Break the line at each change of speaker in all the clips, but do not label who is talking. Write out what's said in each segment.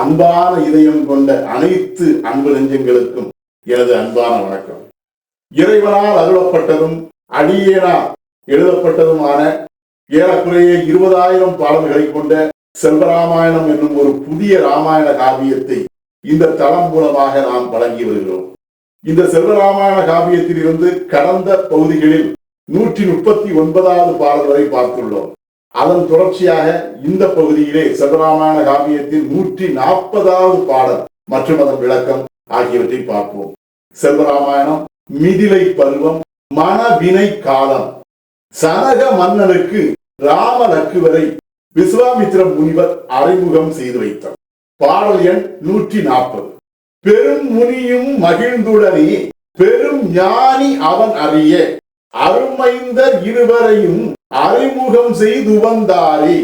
அன்பான இதயம் கொண்ட அனைத்து அன்பு நெஞ்சங்களுக்கும் எனது அன்பான வணக்கம். இறைவனால் அருளப்பட்டதும் அடியேனால் எழுதப்பட்டதுமான ஏறக்குறைய இருபதாயிரம் பாடல்களை கொண்ட செல்வராமாயணம் என்னும் ஒரு புதிய ராமாயண காவியத்தை இந்த தளம் மூலமாக நாம் வழங்கி வருகிறோம். இந்த செல்வராமாயண காவியத்தில் இருந்து கடந்த பகுதிகளில் நூற்றி முப்பத்தி ஒன்பதாவது பாடல் வரை பார்த்துள்ளோம். அதன் தொடர்ச்சியாக இந்த பகுதியிலே செல்வராமாயண காவியத்தின் நூற்றி நாற்பதாவது பாடல் மற்றும் அதன் விளக்கம் ஆகியவற்றை பார்ப்போம். செல்வராமாயணம் மிதிலை பருவம் மனவினை காலம். சனக மன்னனுக்கு ராம லக்குவரை விஸ்வாமித்திர முனிவர் அறிமுகம் செய்து வைத்தார் பாடல் எண் நூற்றி நாற்பது. பெரும் முனியும் மகிழ்ந்துடனே பெரும் ஞானி அவன் அறிய அருமைந்தர் இருவரையும் அறிமுகம் செய்து வந்தாரி.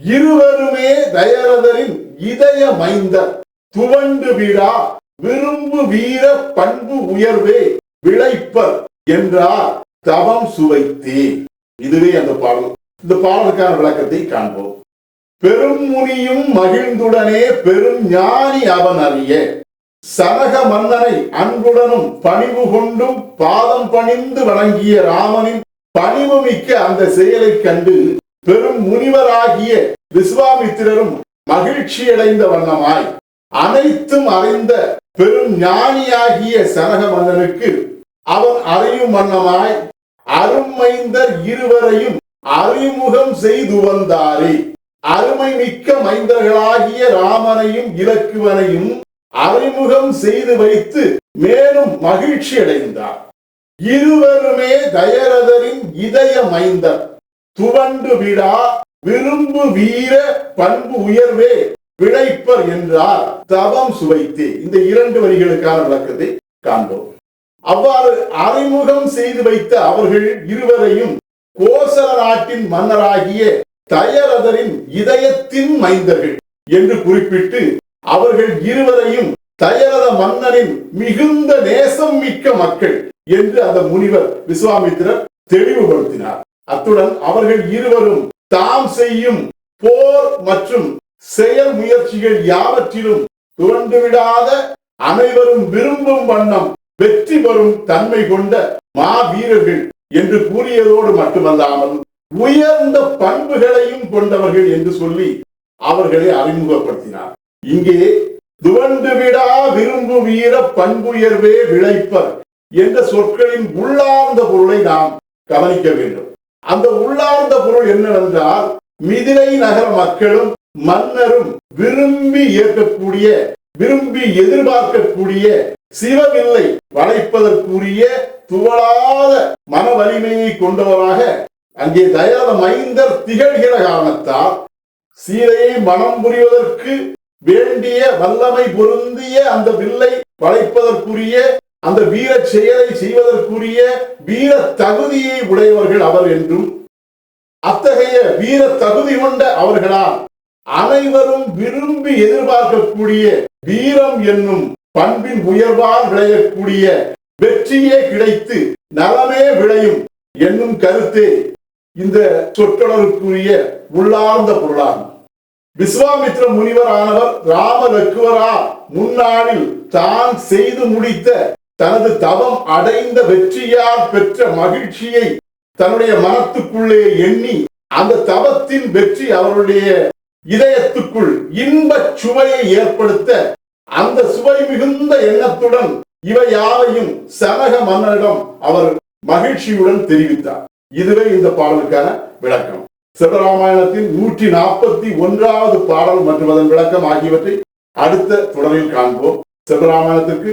இருவருமே தயரதரின் இதய மைந்தர். துவண்டு விழா விரும்பு வீர பண்பு உயர்வே விளைப்பர் என்றார் தவம் சுவைத்தே. இதுவே அந்த பாடல். இந்த பாடலுக்கான விளக்கத்தை காண்போம். பெரும் முனியும் மகிழ்ந்துடனே பெரும் ஞானி அவன் அறிய. சரக மன்னனை அன்புடனும் பணிவு கொண்டும் பாதம் பணிந்து வணங்கிய ராமனின் பணிவுமிக்க அந்த செயலை கண்டு பெரும் முனிவராகிய விஸ்வாமித்திரரும் மகிழ்ச்சியடைந்த வண்ணமாய் அனைத்தும் அறிந்த பெரும் ஞானியாகிய சனக மன்னனுக்கு அவன் அறியும் வண்ணமாய் அருமைந்தர் இருவரையும் அறிமுகம் செய்து வந்தாரே. அருமை மிக்க மைந்தர்களாகிய ராமனையும் இலக்குவனையும் அறிமுகம் செய்து வைத்து மேலும் மகிழ்ச்சி அடைந்தார் இருவருமே தயரதரின் இதய மைந்தர். துவண்டு விடா விரும்பு வீர பண்பு உயர்வே விளைப்பர் என்றார். தவம் சுவைத்து. இந்த இரண்டு வரிகளுக்கான விளக்கத்தை காண்போம். அவ்வாறு அறிமுகம் செய்து வைத்த அவர்கள் இருவரையும் கோசல நாட்டின் மன்னராகிய தயரதரின் இதயத்தின் மைந்தர்கள் என்று குறிப்பிட்டு அவர்கள் இருவரையும் தயரத மன்னரின் மிகுந்த நேசம் மிக்க மக்கள் என்று அந்த முனிவர் விஸ்வாமித்திரர் தெளிவுபடுத்தினார். அத்துடன் அவர்கள் இருவரும் தாம் செய்யும் போர் மற்றும் செயல் முயற்சிகள் யாவற்றிலும் துவண்டு விடாத அனைவரும் விரும்பும் வண்ணம் வெற்றி பெறும் தன்மை கொண்ட மாவீரர்கள் என்று கூறியதோடு மட்டுமல்லாமல் உயர்ந்த பண்புகளையும் கொண்டவர்கள் என்று சொல்லி அவர்களை அறிமுகப்படுத்தினார். இங்கே துவண்டு விடா விரும்பு வீர பண்புயர்வே விளைப்பர் என்ற சொற்களின் உள்ளார்ந்த பொருளை நாம் கவனிக்க வேண்டும். அந்த உள்ளார்ந்த பொருள் என்னவென்றால் மிதிலை நகர மக்களும் மன்னரும் விரும்பி ஏற்கக்கூடிய விரும்பி எதிர்பார்க்கக்கூடிய சிவவில்லை வளைப்பதற்குரிய துவளாத மன வலிமையை கொண்டவராக அங்கே தயார மைந்தர் திகழ்கிற காரணத்தால் சீதையை மனம் புரிவதற்கு வேண்டிய வல்லமை பொருந்திய அந்த வில்லை வளைப்பதற்குரிய அந்த வீர செயலை செய்வதற்குரிய வீர தகுதியை உடையவர்கள் அவர் என்றும் அத்தகைய வீர தகுதி கொண்ட அவர்களால் அனைவரும் விரும்பி எதிர்பார்க்கக்கூடிய வீரம் என்னும் பண்பின் உயர்வால் விளையக்கூடிய வெற்றியே கிடைத்து நலமே விளையும் என்னும் கருத்தே இந்த சொற்றொடருக்குரிய உள்ளார்ந்த பொருளாகும். விஸ்வாமித்ர முனிவர் ஆனவர் ராம லக்குவரா முன்னாளில் தான் செய்து முடித்த தனது தவம் அடைந்த வெற்றியால் பெற்ற மகிழ்ச்சியை தன்னுடைய மனத்துக்குள்ளே எண்ணி அந்த தவத்தின் வெற்றி அவருடைய இதயத்துக்குள் இன்பச் சுவையை ஏற்படுத்த அந்த சுவை மிகுந்த எண்ணத்துடன் இவை யாவையும் சமக மன்னரிடம் அவர் மகிழ்ச்சியுடன் தெரிவித்தார். இதுவே இந்த பாடலுக்கான விளக்கம். சிவராமாயணத்தின் நூற்றி நாற்பத்தி ஒன்றாவது பாடல் மற்றும் அதன் விளக்கம் ஆகியவற்றை அடுத்த தொடரில் காண்போம். சிவராமாயணத்திற்கு